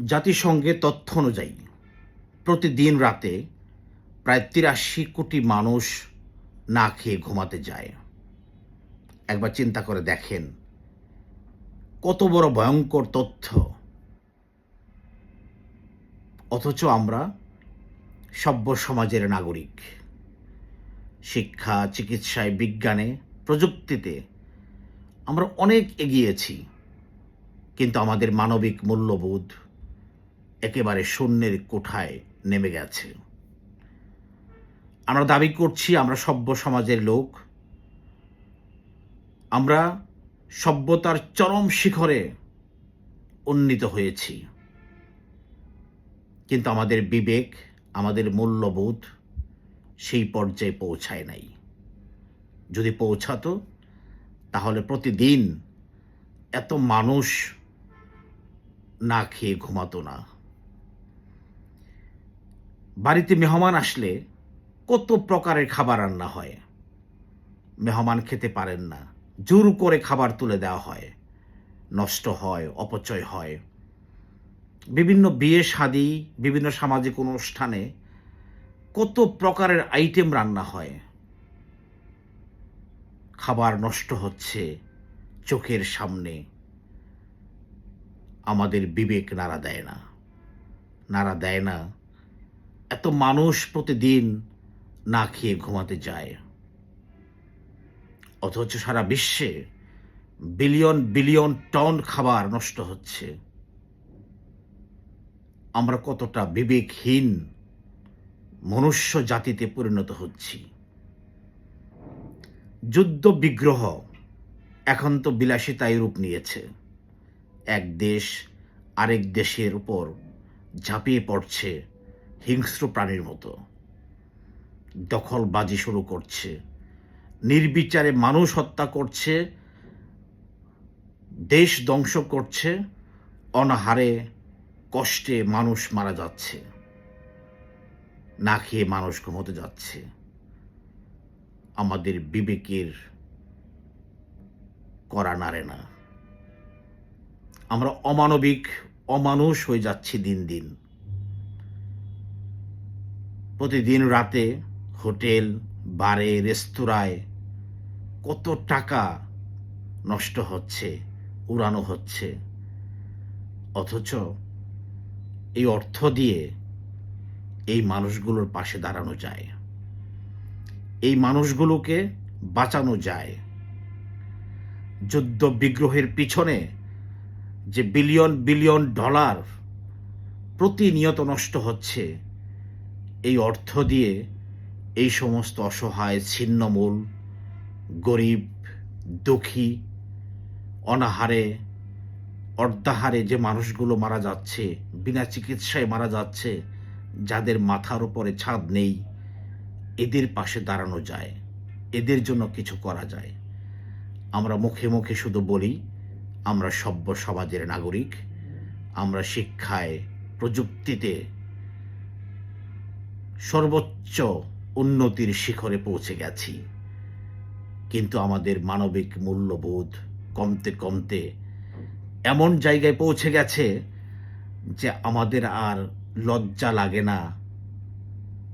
জাতিসংঘের তথ্য অনুযায়ী, প্রতিদিন রাতে প্রায় তিরাশি কোটি মানুষ না খেয়ে ঘুমাতে যায়। একবার চিন্তা করে দেখেন, কত বড় ভয়ঙ্কর তথ্য। অথচ আমরা সভ্য সমাজের নাগরিক। শিক্ষা, চিকিৎসায়, বিজ্ঞানে, প্রযুক্তিতে আমরা অনেক এগিয়েছি, কিন্তু আমাদের মানবিক মূল্যবোধ একেবারে শূন্যের কোঠায় নেমে গেছে। আমরা দাবি করছি, আমরা সভ্য সমাজের লোক। আমরা সভ্যতার চরম শিখরে উন্নীত হয়েছি। কিন্তু আমাদের বিবেক, আমাদের মূল্যবোধ সেই পর্যায়ে পৌঁছায় নাই। যদি পৌঁছাতো, তাহলে প্রতিদিন এত মানুষ না খেয়ে ঘুমাতো না। বাড়িতে মেহমান আসলে কত প্রকারের খাবার রান্না হয়। মেহমান খেতে পারেন না। জোর করে খাবার তুলে দেওয়া হয়। নষ্ট হয়, অপচয় হয়। বিভিন্ন বিয়ে শাদী, বিভিন্ন সামাজিক অনুষ্ঠানে কত প্রকারের আইটেম রান্না হয়। খাবার নষ্ট হচ্ছে চোখের সামনে। আমাদের বিবেক নাড়া দেয় না। নাড়া দেয় না এত মানুষ প্রতিদিন না খেয়ে ঘুমাতে যায়। অথচ সারা বিশ্বে বিলিয়ন বিলিয়ন টন খাবার নষ্ট হচ্ছে। আমরা কতটা বিবেকহীন মনুষ্য জাতিতে পরিণত হচ্ছি। যুদ্ধ বিগ্রহ এখন তো বিলাসিতায় রূপ নিয়েছে। এক দেশ আরেক দেশের উপর ঝাঁপিয়ে পড়ছে হিংস্র প্রাণীর মতো। দখলবাজি শুরু করছে। নির্বিচারে মানুষ হত্যা করছে। দেশ ধ্বংস করছে। অনাহারে কষ্টে মানুষ মারা যাচ্ছে। না খেয়ে মানুষ ঘুমোতে যাচ্ছে। আমাদের বিবেকের করা নাড়ে না। আমরা অমানবিক, অমানুষ হয়ে যাচ্ছি দিন দিন। প্রতিদিন রাতে হোটেল, বারে, রেস্তোরাঁয় কত টাকা নষ্ট হচ্ছে, উড়ানো হচ্ছে। অথচ এই অর্থ দিয়ে এই মানুষগুলোর পাশে দাঁড়ানো যায়। এই মানুষগুলোকে বাঁচানো যায়। যুদ্ধ বিগ্রহের পিছনে যে বিলিয়ন বিলিয়ন ডলার প্রতিনিয়ত নষ্ট হচ্ছে এই অর্থ দিয়ে এই সমস্ত অসহায়, ছিন্নমূল, গরিব, দুঃখী, অনাহারে, অর্ধাহারে যে মানুষগুলো মারা যাচ্ছে, বিনা চিকিৎসায় মারা যাচ্ছে, যাদের মাথার উপরে ছাদ নেই, এদের পাশে দাঁড়ানো যায়, এদের জন্য কিছু করা যায়। আমরা মুখে মুখে শুধু বলি, আমরা সভ্য সমাজের নাগরিক, আমরা শিক্ষায়, প্রযুক্তিতে সর্বোচ্চ উন্নতির শিখরে পৌঁছে গেছি। কিন্তু আমাদের মানবিক মূল্যবোধ কমতে কমতে এমন জায়গায় পৌঁছে গেছে যে আমাদের আর লজ্জা লাগে না।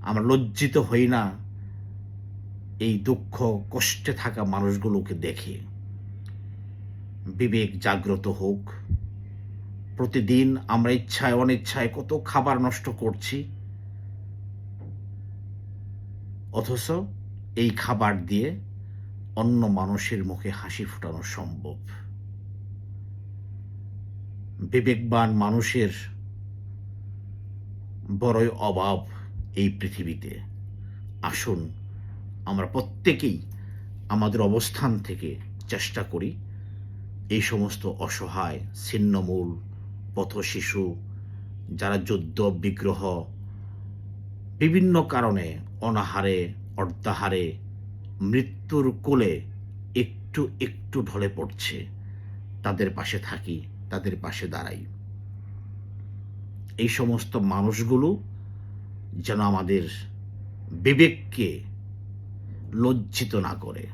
আমরা লজ্জিত হই না এই দুঃখ, কষ্টে থাকা মানুষগুলোকে দেখে। বিবেক জাগ্রত হোক। প্রতিদিন আমরা ইচ্ছায়, অনিচ্ছায় কত খাবার নষ্ট করছি অথচ এই খাবার দিয়ে অন্য মানুষের মুখে হাসি ফোটানো সম্ভব। বিবেকবান মানুষের বড়ই অভাব এই পৃথিবীতে। আসুন, আমরা প্রত্যেকেই আমাদের অবস্থান থেকে চেষ্টা করি এই সমস্ত অসহায়, ছিন্নমূল পথশিশু, যারা যুদ্ধ, বিগ্রহ বিভিন্ন কারণে অনাহারে, অর্ধাহারে, মৃত্যুর কোলে একটু একটু ঢলে পড়ছে। তাদের পাশে থাকি, তাদের পাশে দাঁড়াই। এই সমস্ত মানুষগুলো যেন আমাদের বিবেককে লজ্জিত না করে।